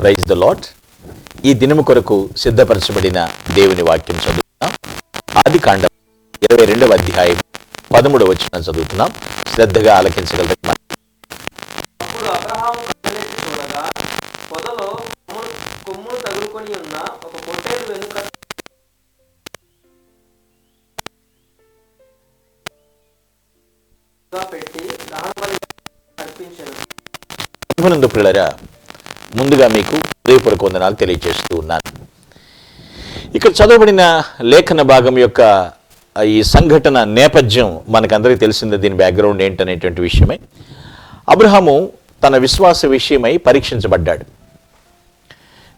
Praise the lot ఈ దినము కొరకు సిద్ధపరచబడిన దేవుని వాక్యం చదువుతున్నాం. ఆది కాండం ఇరవై రెండవ అధ్యాయం పదమూడవ వచ్చిన చదువుతున్నాం. శ్రద్ధగా ఆలకించగలరు ప్రభునందు పిల్లరా ముందుగా మీకు హృదయపూర్వక వందనాలు తెలియజేస్తూ ఉన్నాను. ఇక్కడ చదవబడిన లేఖన భాగం యొక్క ఈ సంఘటన నేపథ్యం మనకందరికీ తెలిసిందే దీని బ్యాక్గ్రౌండ్ ఏంటనేటువంటి విషయమై. అబ్రహాము తన విశ్వాస విషయమై పరీక్షించబడ్డాడు.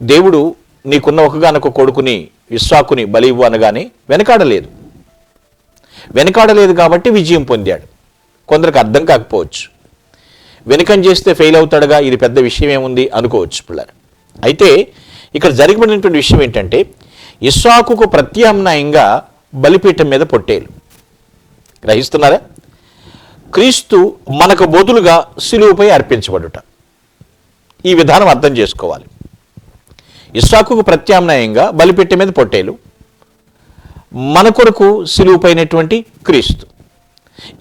దేవుడు నీకున్న ఒకగానొక కొడుకుని విశ్వాకుని బలి ఇవ్వు అనగానే వెనకాడలేదు. వెనకాడలేదు కాబట్టి విజయం పొందాడు. కొందరికి అర్థం కాకపోవచ్చు. వెనుకం చేస్తే ఫెయిల్ అవుతాడుగా ఇది పెద్ద విషయం ఏముంది అనుకోవచ్చు పిల్లలు. అయితే ఇక్కడ జరిగినటువంటి విషయం ఏంటంటే ఇస్సాకుకు ప్రత్యామ్నాయంగా బలిపీఠం మీద పొట్టేలు. గ్రహిస్తున్నారా? క్రీస్తు మనకు బదులుగా సిలువుపై అర్పించబడుట. ఈ విధానం అర్థం చేసుకోవాలి. ఇస్సాకుకు ప్రత్యామ్నాయంగా బలిపీఠం మీద పొట్టేలు. మన కొరకు సిలువుపైనటువంటి క్రీస్తు.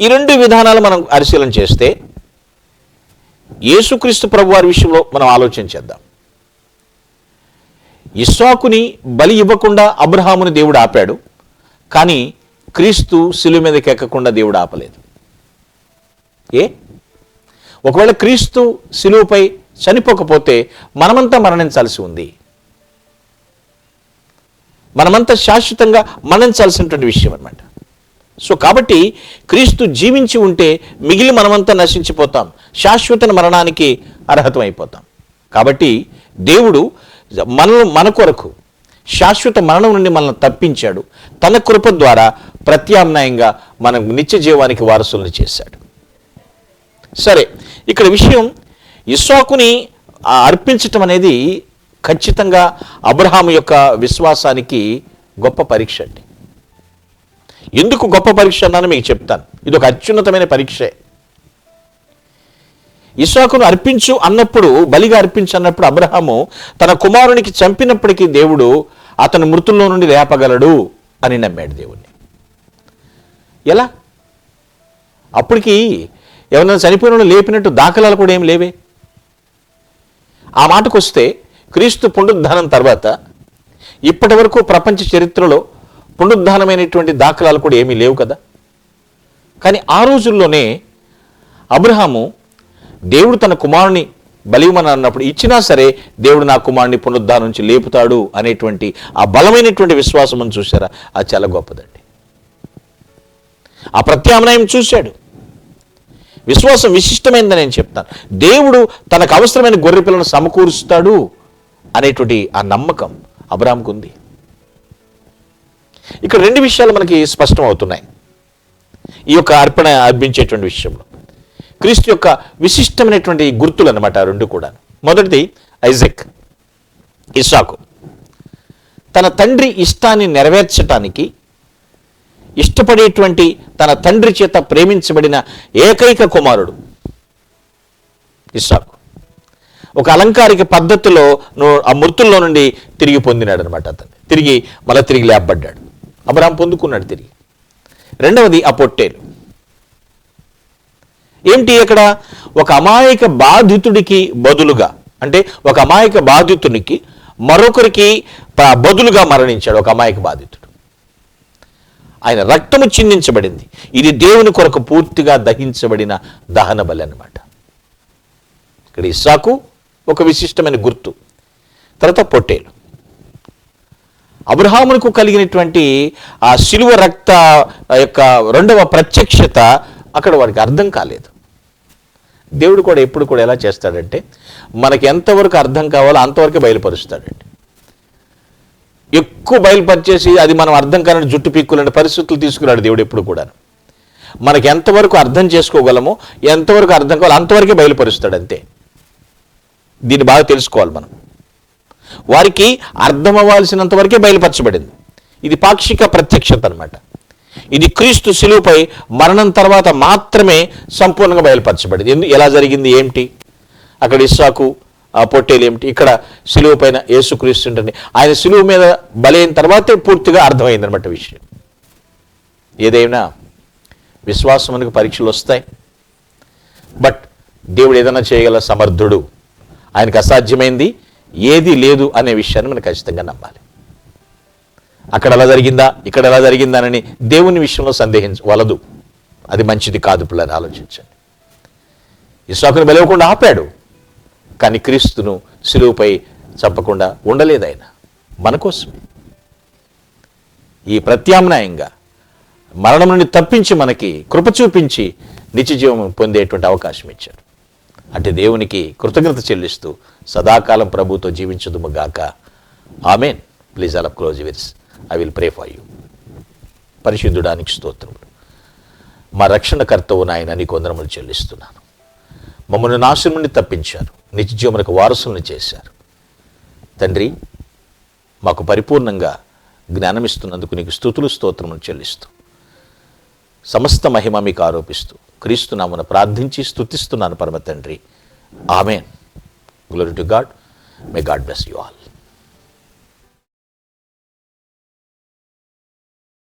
ఈ రెండు విధానాలు మనం పరిశీలన చేస్తే యేసుక్రీస్తు ప్రభు వారి విషయంలో మనం ఆలోచన చేద్దాం. ఇస్సాకుని బలి ఇవ్వకుండా అబ్రహాముని దేవుడు ఆపాడు. కానీ క్రీస్తు శిలువ మీదకి ఎక్కకుండా దేవుడు ఆపలేదు. ఏ? ఒకవేళ క్రీస్తు శిలువపై చనిపోకపోతే మనమంతా మరణించాల్సి ఉంది. మనమంతా శాశ్వతంగా మరణించాల్సినటువంటి విషయం అన్నమాట. సో కాబట్టి క్రీస్తు జీవించి ఉంటే మిగిలి మనమంతా నశించిపోతాం. శాశ్వత మరణానికి అర్హతం అయిపోతాం కాబట్టి దేవుడు మన మన కొరకు శాశ్వత మరణం నుండి మనల్ని తప్పించాడు. తన కృప ద్వారా ప్రత్యామ్నాయంగా మనం నిత్య జీవానికి వారసులను చేశాడు. సరే ఇక్కడ విషయం ఇస్సాకుని అర్పించటం అనేది ఖచ్చితంగా అబ్రహాం యొక్క విశ్వాసానికి గొప్ప పరీక్ష అండి. ఎందుకు గొప్ప పరీక్ష అన్నాను మీకు చెప్తాను. ఇది ఒక అత్యున్నతమైన పరీక్షే. ఇస్సాకును అర్పించు అన్నప్పుడు బలిగా అర్పించు అన్నప్పుడు అబ్రహాము తన కుమారునికి చంపినప్పటికీ దేవుడు అతను మృతుల్లో నుండి లేపగలడు అని నమ్మాడు దేవుణ్ణి. ఎలా? అప్పటికి ఎవరైనా చనిపోయిన లేపినట్టు దాఖలాలు కూడా ఏం లేవే? ఆ మాటకు వస్తే క్రీస్తు పునరుద్ధానం తర్వాత ఇప్పటి వరకు ప్రపంచ చరిత్రలో పునరుద్ధానమైనటువంటి దాఖలాలు కూడా ఏమీ లేవు కదా? కానీ ఆ రోజుల్లోనే అబ్రహాము దేవుడు తన కుమారుని బలివమని అన్నప్పుడు ఇచ్చినా సరే దేవుడు నా కుమారుని పునరుద్ధానం నుంచి లేపుతాడు అనేటువంటి ఆ బలమైనటువంటి విశ్వాసం అని చూసారా అది చాలా గొప్పదండి. ఆ ప్రత్యామ్నాయం చూశాడు. విశ్వాసం విశిష్టమైందని నేను చెప్తాను. దేవుడు తనకు అవసరమైన గొర్రె పిల్లను సమకూరుస్తాడు అనేటువంటి ఆ నమ్మకం అబ్రామ్కు ఉంది ఇక్కడ రెండు విషయాలు మనకి స్పష్టం అవుతున్నాయి ఈ యొక్క అర్పణ అర్పించేటువంటి విషయంలో. క్రీస్తు యొక్క విశిష్టమైనటువంటి గుర్తులు అనమాట రెండు కూడా. మొదటిది ఐజక్ ఇస్సాకు. తన తండ్రి ఇష్టాన్ని నెరవేర్చటానికి ఇష్టపడేటువంటి తన తండ్రి చేత ప్రేమించబడిన ఏకైక కుమారుడు ఇస్సాకు. ఒక అలంకారిక పద్ధతిలో ఆ మృతుల్లో నుండి తిరిగి పొందినాడు అనమాట అతను తిరిగి మళ్ళీ తిరిగి లేపబడ్డాడు. అబ్రహాం పొందుకున్నాడు తిరిగి. రెండవది ఆ పొట్టేలు ఏంటి ఇక్కడ? ఒక అమాయక బాధితుడికి బదులుగా అంటే ఒక అమాయక బాధితునికి మరొకరికి బదులుగా మరణించాడు ఒక అమాయక బాధితుడు. ఆయన రక్తము చిందించబడింది. ఇది దేవుని కొరకు పూర్తిగా దహించబడిన దహన బలి అన్నమాట. ఇక్కడ ఇస్సాకు ఒక విశిష్టమైన గుర్తు. తర్వాత పొట్టేలు. అబ్రహామునకు కలిగినటువంటి ఆ శిలువ రక్త యొక్క రెండవ ప్రత్యక్షత అక్కడ వారికి అర్థం కాలేదు. దేవుడు కూడా ఎప్పుడు కూడా ఎలా చేస్తాడంటే మనకి ఎంతవరకు అర్థం కావాలో అంతవరకు బయలుపరుస్తాడండి. ఎక్కువ బయలుపరిచేసి అది మనం అర్థం కాని జుట్టు పీక్కులాంటి పరిస్థితులు తీసుకురాడు దేవుడు ఎప్పుడు కూడా మనకి ఎంతవరకు అర్థం చేసుకోగలమో ఎంతవరకు అర్థం కావాలో అంతవరకే బయలుపరుస్తాడు అంతే దీన్ని బాగా తెలుసుకోవాలి మనం. వారికి అర్థం అవ్వాల్సినంత వరకే బయలుపరచబడింది. ఇది పాక్షిక ప్రత్యక్షత అన్నమాట. ఇది క్రీస్తు శిలువుపై మరణం తర్వాత మాత్రమే సంపూర్ణంగా బయలుపరచబడింది. ఎందు ఎలా జరిగింది ఏమిటి? అక్కడ ఇస్సాకు ఆ పొట్టేలు ఏమిటి? ఇక్కడ సిలువ పైన యేసుక్రీస్తు ఉంటుంది ఆయన సిలువ మీద బలైన తర్వాతే పూర్తిగా అర్థమైందనమాట విషయం. ఏదైనా విశ్వాసం మనకు పరీక్షలు వస్తాయి. బట్ దేవుడు ఏదైనా చేయగల సమర్థుడు. ఆయనకు అసాధ్యమైంది. ఏది లేదు అనే విషయాన్ని మనం ఖచ్చితంగా నమ్మాలి. అక్కడ ఎలా జరిగిందా? ఇక్కడ ఎలా జరిగిందానని దేవుని విషయంలో సందేహించవలదు అది మంచిది కాదు పిల్లని ఆలోచించండి. ఇస్సాకును బలవకుండా ఆపాడు. కానీ క్రీస్తును సిలువుపై చంపకుండా ఉండలేదు ఆయన. మన కోసమే. ఈ ప్రత్యామ్నాయంగా మరణం నుండి తప్పించి మనకి కృప చూపించి నిత్య జీవం పొందేటువంటి అవకాశం ఇచ్చాడు అంటే దేవునికి కృతజ్ఞత చెల్లిస్తూ సదాకాలం ప్రభుతో జీవించదుముగాక. ఆమెన్. ప్లీజ్ అలప్ close విర్స్ I will pray for you పరిశుద్ధుడానికి స్తోత్రములు. మా రక్షణకర్తవు నాయన నీ కొందరములు చెల్లిస్తున్నాను. మమ్మల్ని నాశనం తప్పించారు. నిత్యజీవములకు వారసులను చేశారు. తండ్రి మాకు పరిపూర్ణంగా జ్ఞానం ఇస్తున్నందుకు నీకు స్థుతులు స్తోత్రములు చెల్లిస్తూ సమస్త మహిమ మీకు ఆరోపిస్తూ క్రీస్తు నామన ప్రార్థించి స్థుతిస్తున్నాను పరమ తండ్రి amen. Glory to God may God bless you all